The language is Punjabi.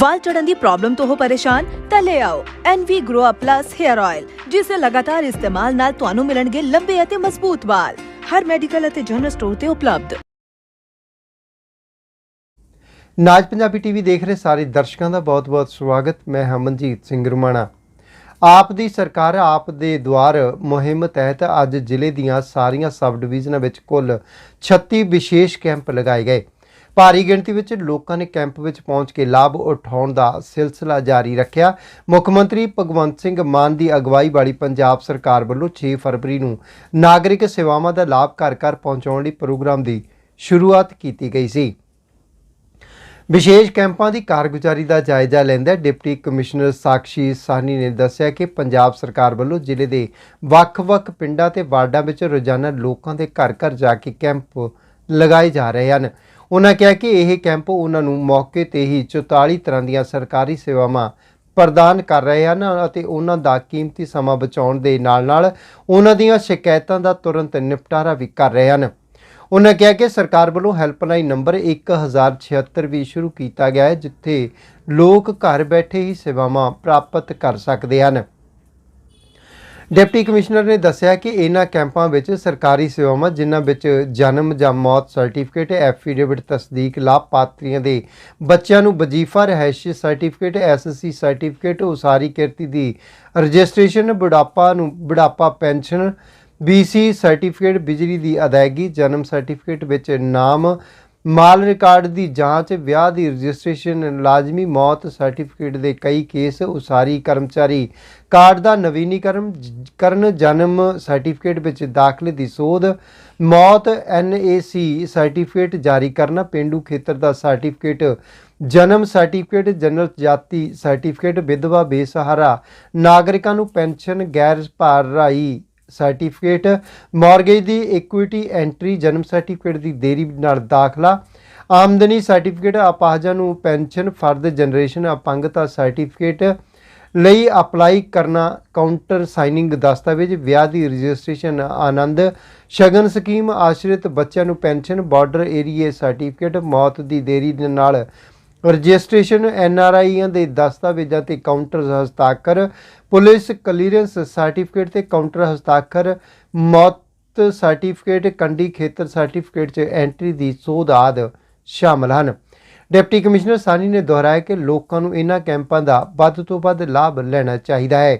ਵਾਲ ਝੜਨ ਦੀ ਪ੍ਰੋਬਲਮ ਤੋਂ ਹੋ ਪਰੇਸ਼ਾਨ, ਤਾਂ ਲੈ ਆਓ NV Grow Up Plus Hair Oil ਜਿਸ ਦੇ ਲਗਾਤਾਰ ਇਸਤੇਮਾਲ ਨਾਲ ਤੁਹਾਨੂੰ ਮਿਲਣਗੇ ਲੰਬੇ ਅਤੇ ਮਜ਼ਬੂਤ ਵਾਲ। ਹਰ ਮੈਡੀਕਲ ਅਤੇ ਜਨਰਲ ਸਟੋਰ ਤੇ ਉਪਲਬਧ। ਨਾਜ ਪੰਜਾਬੀ ਟੀਵੀ ਦੇਖ ਰਹੇ ਸਾਰੇ ਦਰਸ਼ਕਾਂ ਦਾ ਬਹੁਤ-ਬਹੁਤ ਸਵਾਗਤ। ਮੈਂ ਹਮਨਜੀਤ ਸਿੰਘ ਰੁਮਾਣਾ। ਆਪ ਦੀ ਸਰਕਾਰ ਆਪ ਦੇ ਦੁਆਰ ਮੁਹਿੰਮ ਤਹਿਤ ਅੱਜ ਜ਼ਿਲ੍ਹੇ ਦੀਆਂ ਸਾਰੀਆਂ ਸਬ ਡਿਵੀਜ਼ਨਾਂ ਵਿੱਚ ਕੁੱਲ 36 ਵਿਸ਼ੇਸ਼ ਕੈਂਪ ਲਗਾਏ ਗਏ। ਭਾਰੀ ਗਿਣਤੀ ਵਿੱਚ ਲੋਕਾਂ ਨੇ ਕੈਂਪ ਵਿੱਚ ਪਹੁੰਚ ਕੇ ਲਾਭ ਉਠਾਉਣ ਦਾ ਸਿਲਸਿਲਾ ਜਾਰੀ ਰੱਖਿਆ। ਮੁੱਖ ਮੰਤਰੀ ਭਗਵੰਤ ਸਿੰਘ ਮਾਨ ਦੀ ਅਗਵਾਈ ਵਾਲੀ ਪੰਜਾਬ ਸਰਕਾਰ ਵੱਲੋਂ 6 ਫਰਵਰੀ ਨੂੰ ਨਾਗਰਿਕ ਸੇਵਾਵਾਂ ਦਾ ਲਾਭ ਘਰ ਘਰ ਪਹੁੰਚਾਉਣ ਲਈ ਪ੍ਰੋਗਰਾਮ ਦੀ ਸ਼ੁਰੂਆਤ ਕੀਤੀ ਗਈ ਸੀ। ਵਿਸ਼ੇਸ਼ ਕੈਂਪਾਂ ਦੀ ਕਾਰਗੁਜ਼ਾਰੀ ਦਾ ਜਾਇਜ਼ਾ ਲੈਂਦਾ ਡਿਪਟੀ ਕਮਿਸ਼ਨਰ ਸਾਕਸ਼ੀ ਸਾਹਨੀ ਨੇ ਦੱਸਿਆ ਕਿ ਪੰਜਾਬ ਸਰਕਾਰ ਵੱਲੋਂ ਜ਼ਿਲ੍ਹੇ ਦੇ ਵੱਖ-ਵੱਖ ਪਿੰਡਾਂ ਤੇ ਵਾਰਡਾਂ ਵਿੱਚ ਰੋਜ਼ਾਨਾ ਲੋਕਾਂ ਦੇ ਘਰ-ਘਰ ਜਾ ਕੇ ਕੈਂਪ ਲਗਾਏ ਜਾ ਰਹੇ ਹਨ। ਉਹਨਾਂ ਕਿਹਾ ਕਿ ਇਹ ਕੈਂਪ ਉਹਨਾਂ ਨੂੰ ਮੌਕੇ ਤੇ ਹੀ 44 ਤਰ੍ਹਾਂ ਦੀਆਂ ਸਰਕਾਰੀ ਸੇਵਾਵਾਂ ਪ੍ਰਦਾਨ ਕਰ ਰਹੇ ਹਨ ਅਤੇ ਉਹਨਾਂ ਦਾ ਕੀਮਤੀ ਸਮਾਂ ਬਚਾਉਣ ਦੇ ਨਾਲ-ਨਾਲ ਉਹਨਾਂ ਦੀਆਂ ਸ਼ਿਕਾਇਤਾਂ ਦਾ ਤੁਰੰਤ ਨਿਪਟਾਰਾ ਵੀ ਕਰ ਰਹੇ ਹਨ। ਉਹਨਾਂ ਕਿਹਾ ਕਿ ਸਰਕਾਰ ਵੱਲੋਂ ਹੈਲਪਲਾਈਨ ਨੰਬਰ 1076 ਵੀ ਸ਼ੁਰੂ ਕੀਤਾ ਗਿਆ ਹੈ, ਜਿੱਥੇ ਲੋਕ ਘਰ ਬੈਠੇ ਹੀ ਸੇਵਾਵਾਂ ਪ੍ਰਾਪਤ ਕਰ ਸਕਦੇ ਹਨ। ਡਿਪਟੀ ਕਮਿਸ਼ਨਰ ਨੇ ਦੱਸਿਆ ਕਿ ਇਹਨਾਂ ਕੈਂਪਾਂ ਵਿੱਚ ਸਰਕਾਰੀ ਸੇਵਾਵਾਂ, ਜਿਨ੍ਹਾਂ ਵਿੱਚ ਜਨਮ ਜਾਂ ਮੌਤ ਸਰਟੀਫਿਕੇਟ, ਐਫੀਡੇਵਿਟ ਤਸਦੀਕ, ਲਾਭਪਾਤਰੀਆਂ ਦੇ ਬੱਚਿਆਂ ਨੂੰ ਵਜ਼ੀਫਾ ਰਹਿائش ਸਰਟੀਫਿਕੇਟ, ਐਸਐਸਸੀ ਸਰਟੀਫਿਕੇਟ, ਉਸਾਰੀ ਕਿਰਤੀ ਦੀ ਰਜਿਸਟ੍ਰੇਸ਼ਨ, ਬੁਢਾਪਾ ਨੂੰ, ਬੁਢਾਪਾ ਪੈਨਸ਼ਨ, ਬੀਸੀ ਸਰਟੀਫਿਕੇਟ, ਬਿਜਲੀ ਦੀ ਅਦਾਇਗੀ, ਜਨਮ ਸਰਟੀਫਿਕੇਟ ਵਿੱਚ ਨਾਮ ਮਾਲ ਰਿਕਾਰਡ ਦੀ ਜਾਂਚ, ਵਿਆਹ ਦੀ ਰਜਿਸਟ੍ਰੇਸ਼ਨ, ਲਾਜ਼ਮੀ ਮੌਤ ਸਰਟੀਫਿਕੇਟ ਦੇ ਕਈ ਕੇਸ, ਉਸਾਰੀ ਕਰਮਚਾਰੀ ਕਾਰਡ ਦਾ ਨਵੀਨੀਕਰਨ ਜ- ਕਰਨ ਜਨਮ ਸਰਟੀਫਿਕੇਟ ਵਿੱਚ ਦਾਖਲੇ ਦੀ ਸੋਧ, ਮੌਤ ਐਨਏਸੀ ਸਰਟੀਫਿਕੇਟ ਜਾਰੀ ਕਰਨਾ, ਪਿੰਡੂ ਖੇਤਰ ਦਾ ਸਰਟੀਫਿਕੇਟ, ਜਨਮ ਸਰਟੀਫਿਕੇਟ, ਜਨਰਲ ਜਾਤੀ ਸਰਟੀਫਿਕੇਟ, ਵਿਧਵਾ ਬੇਸਹਾਰਾ, ਨਾਗਰਿਕਾਂ ਨੂੰ ਪੈਨਸ਼ਨ, ਗੈਰ ਭਰਾਈ ਸਰਟੀਫਿਕੇਟ, ਮਾਰਗੇਜ ਦੀ ਇਕੁਇਟੀ ਐਂਟਰੀ ਜਨਮ ਸਰਟੀਫਿਕੇਟ ਦੀ ਦੇਰੀ ਨਾਲ ਦਾਖਲਾ, ਆਮਦਨੀ ਸਰਟੀਫਿਕੇਟ, ਅਪਾਹਜਾਂ ਨੂੰ ਪੈਨਸ਼ਨ, ਫਰਦ ਜਨਰੇਸ਼ਨ, ਅਪੰਗਤਾ ਸਰਟੀਫਿਕੇਟ ਲਈ ਅਪਲਾਈ ਕਰਨਾ ਕਾਊਂਟਰ ਸਾਈਨਿੰਗ ਦਸਤਾਵੇਜ਼, ਵਿਆਹ ਦੀ ਰਜਿਸਟ੍ਰੇਸ਼ਨ ਆਨੰਦ, ਸ਼ਗਨ ਸਕੀਮ ਆਸ਼ਰਿਤ ਬੱਚਿਆਂ ਨੂੰ ਪੈਨਸ਼ਨ ਬਾਰਡਰ ਏਰੀਏ ਸਰਟੀਫਿਕੇਟ ਮੌਤ ਦੀ ਦੇਰੀ ਦੇ ਨਾਲ ਰਜਿਸਟ੍ਰੇਸ਼ਨ ਆਈਆਂ ਦੇ ਦਸਤਾਵੇਜ਼ਾਂ ਤੇ ਕਾਊਂਟਰ ਹਸਤਾਖਰ, ਪੁਲਿਸ ਕਲੀਅਰੈਂਸ ਸਰਟੀਫਿਕੇਟ ਤੇ ਕਾਊਂਟਰ ਹਸਤਾਖਰ, ਮੌਤ ਸਰਟੀਫਿਕੇਟ ਕੰਡੀ ਖੇਤਰ ਸਰਟੀਫਿਕੇਟ 'ਚ ਐਂਟਰੀ ਦੀ ਸੋਧ ਆਦਿ ਸ਼ਾਮਲ ਹਨ। ਡਿਪਟੀ ਕਮਿਸ਼ਨਰ ਸਾਨੀ ਨੇ ਦੁਹਰਾਇਆ ਕਿ ਲੋਕਾਂ ਨੂੰ ਇਹਨਾਂ ਕੈਂਪਾਂ ਦਾ ਵੱਧ ਤੋਂ ਵੱਧ ਲਾਭ ਲੈਣਾ ਚਾਹੀਦਾ ਹੈ।